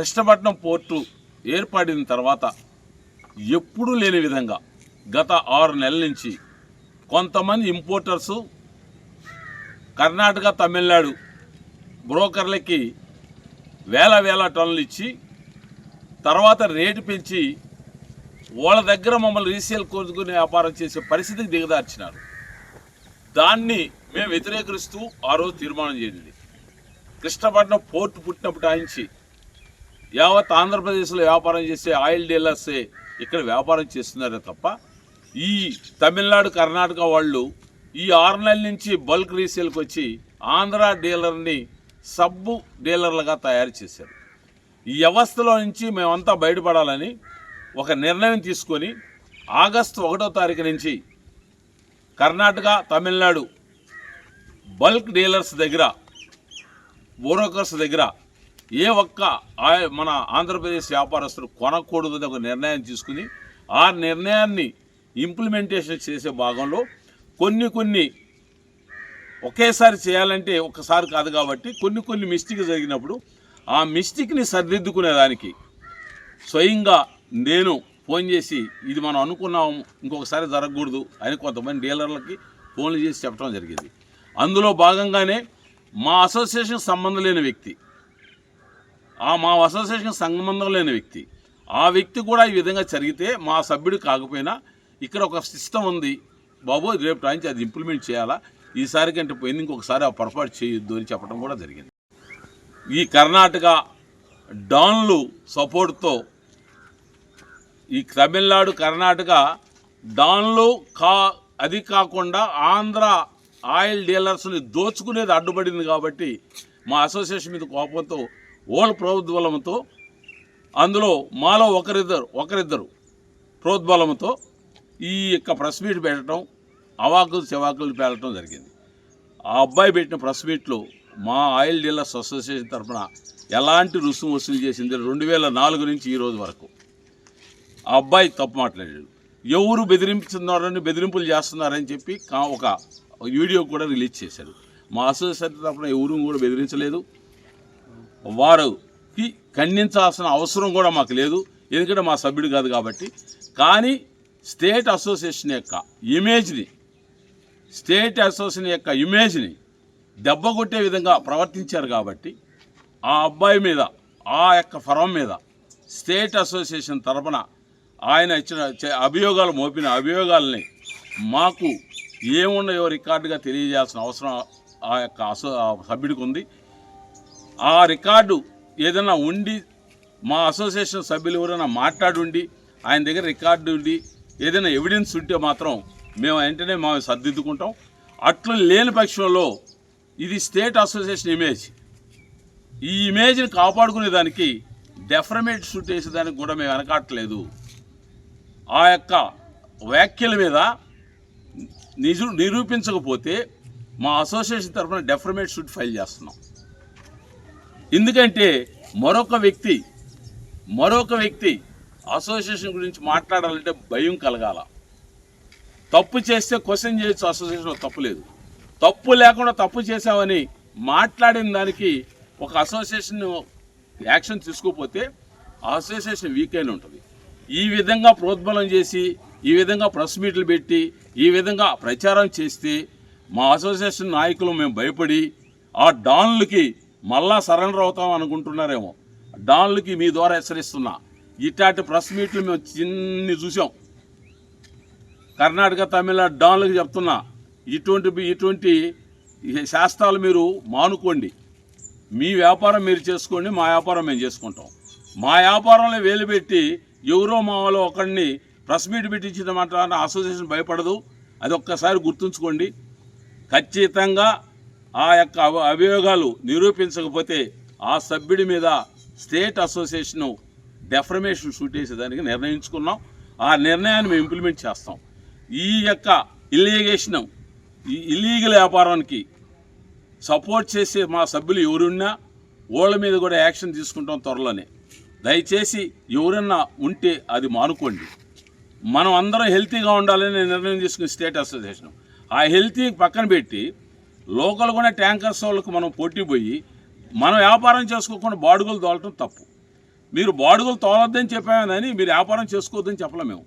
Krishnapatnam port ఏర్పడిన తర్వాత ఎప్పుడూ లేని విధంగా గత ఆరు నెలల నుంచి కొంతమంది ఇంపోర్టర్సు కర్ణాటక తమిళనాడు బ్రోకర్లకి వేల వేల టన్నులు ఇచ్చి తర్వాత రేటు పెంచి వాళ్ళ దగ్గర మమ్మల్ని రీసేల్ కోరుకునే వ్యాపారం చేసే పరిస్థితికి దిగదార్చినారు. దాన్ని మేము వ్యతిరేకరిస్తూ ఆ రోజు తీర్మానం చేయండి కృష్ణపట్నం పోర్టు పుట్టినప్పుడు ఆయించి యావత్ ఆంధ్రప్రదేశ్లో వ్యాపారం చేసే ఆయిల్ డీలర్సే ఇక్కడ వ్యాపారం చేస్తున్నారే తప్ప ఈ తమిళనాడు కర్ణాటక వాళ్ళు ఈ ఆరు నెలల నుంచి బల్క్ రీసేల్కి వచ్చి ఆంధ్ర డీలర్ని సబ్బు డీలర్లుగా తయారు చేశారు. ఈ వ్యవస్థలో నుంచి మేమంతా బయటపడాలని ఒక నిర్ణయం తీసుకొని ఆగస్టు ఒకటో తారీఖు నుంచి కర్ణాటక తమిళనాడు బల్క్ డీలర్స్ దగ్గర బ్రోకర్స్ దగ్గర ఏ ఒక్క ఆ- మన ఆంధ్రప్రదేశ్ వ్యాపారస్తులు కొనకూడదని ఒక నిర్ణయం తీసుకుని ఆ నిర్ణయాన్ని ఇంప్లిమెంటేషన్ చేసే భాగంలో కొన్ని కొన్ని ఒకేసారి చేయాలంటే ఒకసారి కాదు కాబట్టి కొన్ని కొన్ని మిస్టేక్ జరిగినప్పుడు ఆ మిస్టేక్ని సరిదిద్దుకునేదానికి స్వయంగా నేను ఫోన్ చేసి ఇది మనం అనుకున్నాం ఇంకొకసారి జరగకూడదు అని కొంతమంది డీలర్లకి ఫోన్లు చేసి చెప్పడం జరిగింది. అందులో భాగంగానే మా అసోసియేషన్ సంబంధం లేని వ్యక్తి ఆ మా అసోసియేషన్ సంబంధం లేని వ్యక్తి. ఆ వ్యక్తి కూడా ఈ విధంగా జరిగితే మా సభ్యుడు కాకపోయినా ఇక్కడ ఒక సిస్టమ్ ఉంది. బాబు రేపు నుంచి అది ఇంప్లిమెంట్ చేయాలా? ఈసారి కంటే పోయింది ఇంకొకసారి ఆ పొరపాటు చేయొద్దు అని చెప్పడం కూడా జరిగింది. ఈ కర్ణాటక డాన్లు సపోర్ట్తో ఈ తమిళనాడు కర్ణాటక డాన్లు కా అది కాకుండా ఆంధ్ర ఆయిల్ డీలర్స్ని దోచుకునేది అడ్డుపడింది కాబట్టి మా అసోసియేషన్ మీద కోపంతో ఓళ్ళ ప్రోద్బలంతో అందులో మాలో ఒకరిద్దరు ఒకరిద్దరు ప్రోద్బలంతో ఈ యొక్క ప్రెస్ మీట్ పెట్టడం అవాకులు చెవాకులు పేలటం జరిగింది. ఆ అబ్బాయి పెట్టిన ప్రెస్ మీట్లు మా ఆయిల్ డీలర్స్ అసోసియేషన్ తరఫున ఎలాంటి రుసుము వసూలు చేసింది రెండు వేల నాలుగు నుంచి ఈ రోజు వరకు. ఆ అబ్బాయి తప్పు మాట్లాడాడు. ఎవరు బెదిరింపుతున్నారని బెదిరింపులు చేస్తున్నారని చెప్పి ఒక వీడియో కూడా రిలీజ్ చేశారు మా అసోసియేషన్ తరఫున ఎవరు కూడా బెదిరించలేదు. వారికి ఖండించాల్సిన అవసరం కూడా మాకు లేదు. ఎందుకంటే మా సభ్యుడు కాదు కాబట్టి. కానీ స్టేట్ అసోసియేషన్ యొక్క ఇమేజ్ని స్టేట్ అసోసియేషన్ యొక్క ఇమేజ్ని దెబ్బ కొట్టే విధంగా ప్రవర్తించారు కాబట్టి ఆ అబ్బాయి మీద ఆ యొక్క ఫరం మీద స్టేట్ అసోసియేషన్ తరపున ఆయన ఇచ్చిన అభియోగాలు మోపిన అభియోగాల్ని మాకు ఏమున్నాయో రికార్డుగా తెలియజేయాల్సిన అవసరం ఆ యొక్క అసో సభ్యుడికి ఉంది. ఆ రికార్డు ఏదైనా ఉండి మా అసోసియేషన్ సభ్యులు ఎవరైనా మాట్లాడుండి ఆయన దగ్గర రికార్డు ఉండి ఏదైనా ఎవిడెన్స్ ఉంటే మాత్రం మేము వెంటనే మేము సర్దిద్దుకుంటాం. అట్లు లేని పక్షంలో ఇది స్టేట్ అసోసియేషన్ ఇమేజ్. ఈ ఇమేజ్ని కాపాడుకునే దానికి డెఫరమేట్ షూట్ వేసేదానికి కూడా మేము వెనకాట్లేదు ఆ యొక్క వ్యాఖ్యల మీద నిజు నిరూపించకపోతే మా అసోసియేషన్ తరఫున డెఫరమేట్ షూట్ ఫైల్ చేస్తున్నాం. ఎందుకంటే మరొక వ్యక్తి మరొక వ్యక్తి అసోసియేషన్ గురించి మాట్లాడాలంటే భయం కలగాల. తప్పు చేస్తే క్వశ్చన్ చేయొచ్చు అసోసియేషన్లో తప్పు లేదు. తప్పు లేకుండా తప్పు చేసామని మాట్లాడిన దానికి ఒక అసోసియేషన్ యాక్షన్ తీసుకోకపోతే అసోసియేషన్ వీక్ అయిన ఉంటుంది. ఈ విధంగా ప్రోద్బలం చేసి ఈ విధంగా ప్రెస్ మీట్లు పెట్టి ఈ విధంగా ప్రచారం చేస్తే మా అసోసియేషన్ నాయకులు మేము భయపడి ఆ డాన్లకి మళ్ళా సరెండర్ అవుతాం అనుకుంటున్నారేమో. డాన్లకి మీ ద్వారా హెచ్చరిస్తున్నా. ఇట్లాంటి ప్రెస్ మీట్లు మేము చిన్ని చూసాం కర్ణాటక తమిళనాడు డాన్లకి చెప్తున్నా. ఇటువంటి ఇటువంటి శాస్త్రాలు మీరు మానుకోండి. మీ వ్యాపారం మీరు చేసుకోండి మా వ్యాపారం మేము చేసుకుంటాం. మా వ్యాపారంలో వేలు పెట్టి ఎవరో మాలో ఒకరిని ప్రెస్ మీట్ పెట్టించిన మాట అసోసియేషన్ భయపడదు. అది ఒక్కసారి గుర్తుంచుకోండి. ఖచ్చితంగా ఆ యొక్క అభియోగాలు నిరూపించకపోతే ఆ సభ్యుడి మీద స్టేట్ అసోసియేషను డెఫర్మేషన్ షూట్ చేసేదానికి నిర్ణయించుకున్నాం. ఆ నిర్ణయాన్ని మేము ఇంప్లిమెంట్ చేస్తాం. ఈ యొక్క ఇల్లీగేషన్ ఈ ఇల్లీగల్ వ్యాపారానికి సపోర్ట్ చేసే మా సభ్యులు ఎవరున్నా వాళ్ళ మీద కూడా యాక్షన్ తీసుకుంటాం త్వరలోనే. దయచేసి ఎవరన్నా ఉంటే అది మానుకోండి. మనం అందరం హెల్తీగా ఉండాలని నిర్ణయం తీసుకుని స్టేట్ అసోసియేషన్. ఆ హెల్తీ పక్కన పెట్టి లోకల్ కూడా ట్యాంకర్స్ వాళ్ళకు మనం పోటీ పోయి మనం వ్యాపారం చేసుకోకుండా బాడుగులు తోలటం తప్పు. మీరు బాడుగులు తోలొద్దని చెప్పామని మీరు వ్యాపారం చేసుకోవద్దని చెప్పలేం మేము.